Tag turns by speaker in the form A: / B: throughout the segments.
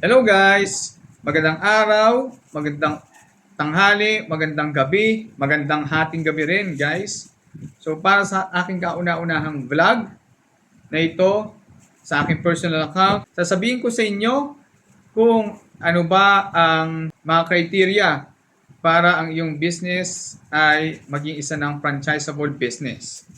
A: Hello guys! Magandang araw, magandang tanghali, magandang gabi, magandang hating gabi rin guys. So para sa aking kauna-unahang vlog na ito, sa aking personal account, sasabihin ko sa inyo kung ano ba ang mga criteria para ang iyong business ay maging isa ng franchisable business.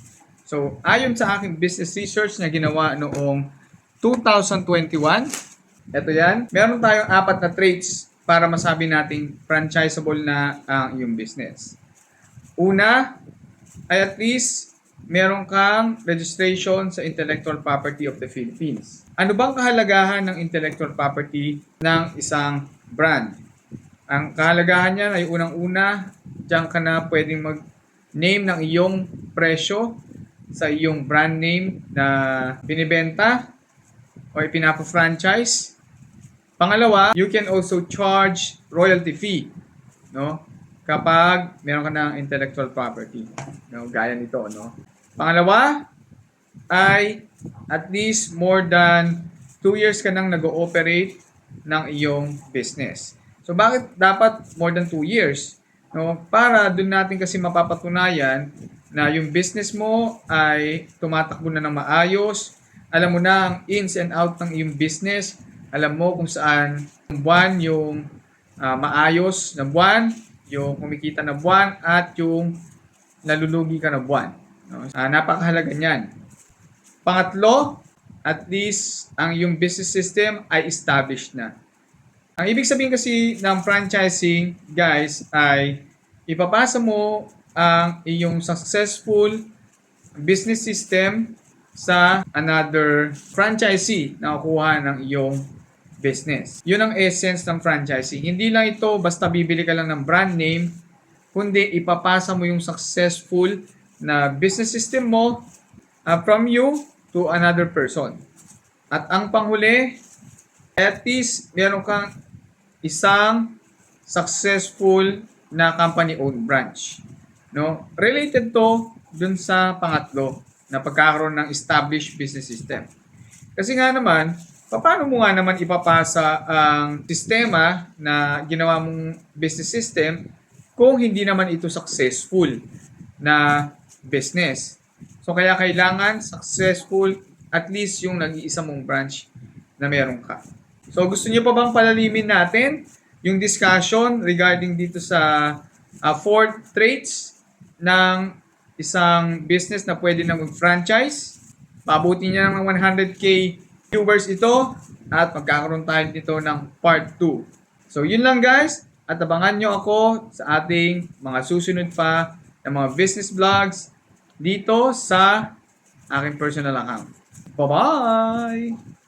A: So, ayon sa aking business research na ginawa noong 2021, ito yan, meron tayong apat na traits para masabi nating franchisable na ang iyong business. Una, ay at least meron kang registration sa Intellectual Property of the Philippines. Ano bang kahalagahan ng intellectual property ng isang brand? Ang kahalagahan niyan ay unang-una, diyan ka na pwedeng mag-name ng iyong presyo sa iyong brand name na binibenta o ipinapa-franchise. Pangalawa, you can also charge royalty fee, no? Kapag meron ka ng intellectual property, no? Gaya nito, no? Pangalawa, ay at least more than 2 years ka nang nag-ooperate ng iyong business. So bakit dapat more than 2 years? No, para doon natin kasi mapapatunayan na yung business mo ay tumatakbo na ng maayos, alam mo na ang ins and out ng iyong business, alam mo kung saan yung buwan yung ah, maayos na buwan, yung kumikita na buwan, at yung nalulugi ka na buwan. No? Ah, napakahalaga niyan. Pangatlo, at least ang yung business system ay established na. Ang ibig sabihin kasi ng franchising, guys, ay ipapasa mo ang iyong successful business system sa another franchisee na kukuha ng iyong business. Yun ang essence ng franchising. Hindi lang ito basta bibili ka lang ng brand name, kundi ipapasa mo yung successful na business system mo uh, from you to another person. At ang panghuli, at least meron kang isang successful na company-owned branch. No? Related to dun sa pangatlo na pagkakaroon ng established business system. Kasi nga naman, paano mo nga naman ipapasa ang sistema na ginawa mong business system kung hindi naman ito successful na business? So kaya kailangan successful at least yung nag-iisa mong branch na meron ka. So gusto niyo pa bang palalimin natin yung discussion regarding dito sa uh, four traits ng isang business na pwede na mag-franchise? Pabuti niya ng 100k viewers ito at magkakaroon tayo dito ng part 2. So yun lang guys at abangan nyo ako sa ating mga susunod pa na mga business vlogs dito sa aking personal account. Bye-bye!